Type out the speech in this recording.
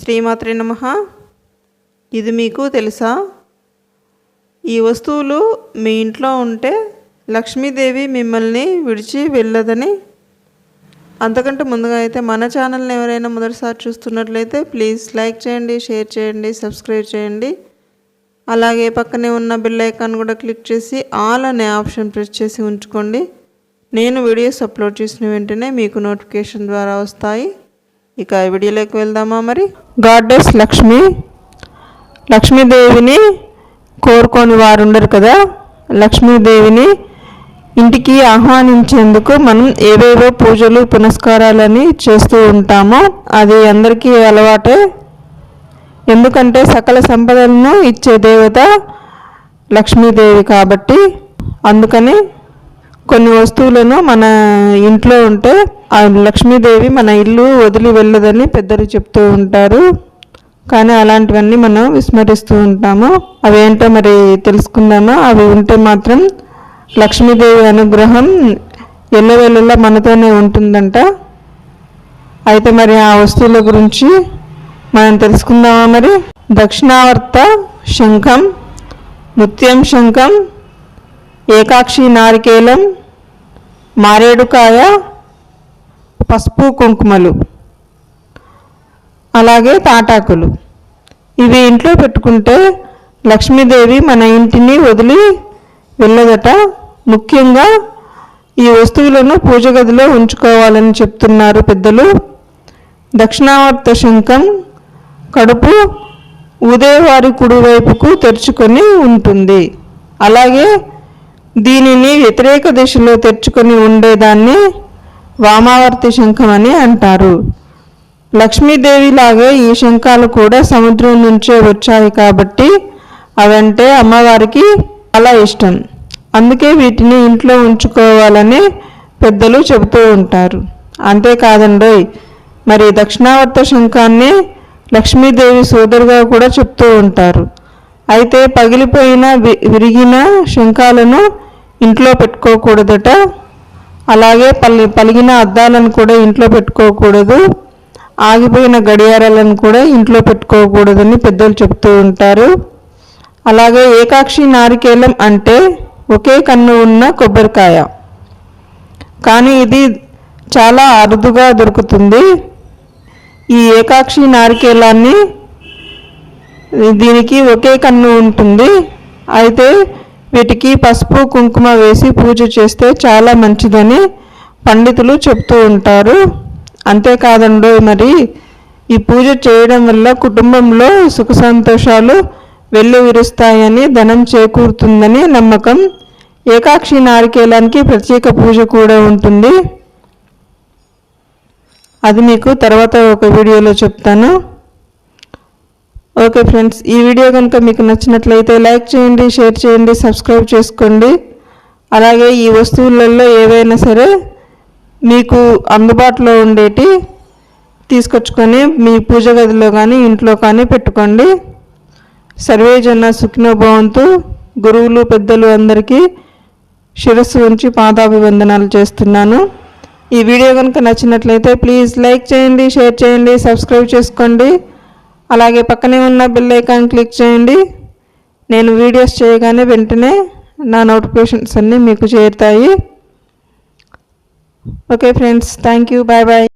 శ్రీమాత్రి నమ. ఇది మీకు తెలుసా? ఈ వస్తువులు మీ ఇంట్లో ఉంటే లక్ష్మీదేవి మిమ్మల్ని విడిచి వెళ్ళదని. అంతకంటే ముందుగా అయితే మన ఛానల్ని ఎవరైనా మొదటిసారి చూస్తున్నట్లయితే ప్లీజ్ లైక్ చేయండి షేర్ చేయండి సబ్స్క్రైబ్ చేయండి. అలాగే పక్కనే ఉన్న బెల్ ఐకాన్ కూడా క్లిక్ చేసి ఆల్ అనే ఆప్షన్ ప్రెస్ చేసి ఉంచుకోండి. నేను వీడియోస్ అప్లోడ్ చేసిన వెంటనే మీకు నోటిఫికేషన్ ద్వారా వస్తాయి. ఇక వీడియోలోకి వెళ్దామా మరి? గాడ్డెస్ లక్ష్మి. లక్ష్మీదేవిని కోరుకొని వారు ఉండరు కదా. లక్ష్మీదేవిని ఇంటికి ఆహ్వానించేందుకు మనం ఏవేవో పూజలు పునస్కారాలని చేస్తూ ఉంటామో అది అందరికీ అలవాటే. ఎందుకంటే సకల సంపదలను ఇచ్చే దేవత లక్ష్మీదేవి కాబట్టి. అందుకని కొన్ని వస్తువులను మన ఇంట్లో ఉంటే ఆ లక్ష్మీదేవి మన ఇల్లు వదిలి వెళ్ళదని పెద్దలు చెప్తూ ఉంటారు. కానీ అలాంటివన్నీ మనం విస్మరిస్తూ ఉంటాము. అవి ఏంటో మరి తెలుసుకుందామా? అవి ఉంటే మాత్రం లక్ష్మీదేవి అనుగ్రహం ఎల్లవెల్లలా మనతోనే ఉంటుందంట. అయితే మరి ఆ వస్తువుల గురించి మనం తెలుసుకుందామా మరి? దక్షిణావర్త శంఖం నృత్యం శంఖం ఏకాక్షి నారికేలం మారేడుకాయ పసుపు కుంకుమలు అలాగే తాటాకులు. ఇవి ఇంట్లో పెట్టుకుంటే లక్ష్మీదేవి మన ఇంటిని వదిలి వెళ్ళదట. ముఖ్యంగా ఈ వస్తువులను పూజ గదిలో ఉంచుకోవాలని చెప్తున్నారు పెద్దలు. దక్షిణావర్త శంఖం కడుపు ఉదయవారి కుడివైపుకు తెరుచుకొని ఉంటుంది. అలాగే దీనిని వ్యతిరేక దిశలో తెరుచుకొని ఉండేదాన్ని వామావర్తి శంఖం అని అంటారు. లక్ష్మీదేవిలాగే ఈ శంఖాలు కూడా సముద్రం నుంచే వచ్చాయి కాబట్టి అవంటే అమ్మవారికి చాలా ఇష్టం. అందుకే వీటిని ఇంట్లో ఉంచుకోవాలని పెద్దలు చెబుతూ ఉంటారు. అంతేకాదండి మరి దక్షిణావర్త శంఖాన్ని లక్ష్మీదేవి సోదరుగా కూడా చెప్తూ ఉంటారు. అయితే పగిలిపోయిన విరిగిన శంఖాలను ఇంట్లో పెట్టుకోకూడదట. అలాగే పలి పలిగిన అద్దాలను కూడా ఇంట్లో పెట్టుకోకూడదు. ఆగిపోయిన గడియారాలను కూడా ఇంట్లో పెట్టుకోకూడదని పెద్దలు చెప్తూ ఉంటారు. అలాగే ఏకాక్షి నారికేలం అంటే ఒకే కన్ను ఉన్న కొబ్బరికాయ. కానీ ఇది చాలా అరుదుగా దొరుకుతుంది. ఈ ఏకాక్షి నారికేలాన్ని దీనికి ఒకే కన్ను ఉంటుంది. అయితే వీటికి పసుపు కుంకుమ వేసి పూజ చేస్తే చాలా మంచిదని పండితులు చెప్తూ ఉంటారు. అంతేకాదండో మరి ఈ పూజ చేయడం వల్ల కుటుంబంలో సుఖ సంతోషాలు విరుస్తాయని ధనం చేకూరుతుందని నమ్మకం. ఏకాక్షి నారికేలానికి ప్రత్యేక పూజ కూడా ఉంటుంది. అది మీకు తర్వాత ఒక వీడియోలో చెప్తాను. ఓకే ఫ్రెండ్స్ ఈ వీడియో కనుక మీకు నచ్చినట్లయితే లైక్ చేయండి షేర్ చేయండి సబ్స్క్రైబ్ చేసుకోండి. అలాగే ఈ వస్తువులలో ఏవైనా సరే మీకు అందుబాటులో ఉండేటి తీసుకొచ్చుకొని మీ పూజ గదిలో కానీ ఇంట్లో కానీ పెట్టుకోండి. సర్వేజన సుఖినోభవంతు గురువులు పెద్దలు అందరికీ శిరస్సు ఉంచి పాదాభివందనాలు చేస్తున్నాను. ఈ వీడియో కనుక నచ్చినట్లయితే ప్లీజ్ లైక్ చేయండి షేర్ చేయండి సబ్స్క్రైబ్ చేసుకోండి. అలాగే పక్కనే ఉన్న బెల్ ఐకాన్ క్లిక్ చేయండి. నేను వీడియోస్ చేయగానే వెంటనే నా నోటిఫికేషన్స్ అన్నీ మీకు చేరుతాయి. Okay friends thank you bye bye